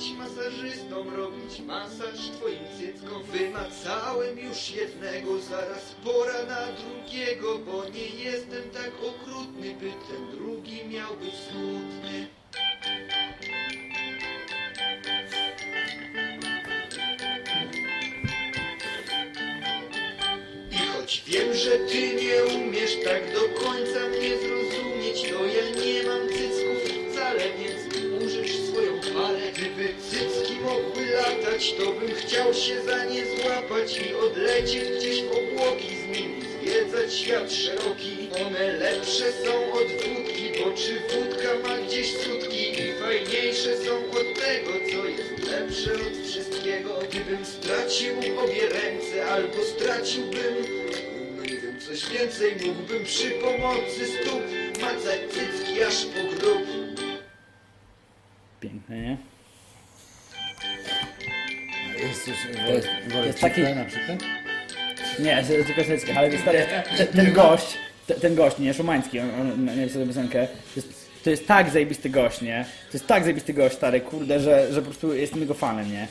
być masażystą, robić masaż twoim cyckom. Wymacałem już jednego, zaraz pora na drugiego, bo nie jestem tak okrutny, by ten drugi miał być smutny. I choć wiem, że ty nie umiesz tak do końca latać, to bym chciał się za nie złapać i odlecieć gdzieś w obłoki z nimi, zwiedzać świat szeroki. One lepsze są od wódki, bo czy wódka ma gdzieś sutki i fajniejsze są od tego, co jest lepsze od wszystkiego. Gdybym stracił obie ręce, albo straciłbym no nie wiem, coś więcej mógłbym przy pomocy stóp macać cycki aż po grób. Piękne, nie? Jest coś To jest- to jest taki- na przykład? Nie, to tylko ale stary, ten, ten gość, ten, ten gość, nie, Szumański, on, on miał sobie piosenkę, to jest, to jest tak zajebisty gość, nie? To jest tak zajebisty gość, stary, kurde, że, że po prostu jestem jego fanem, nie?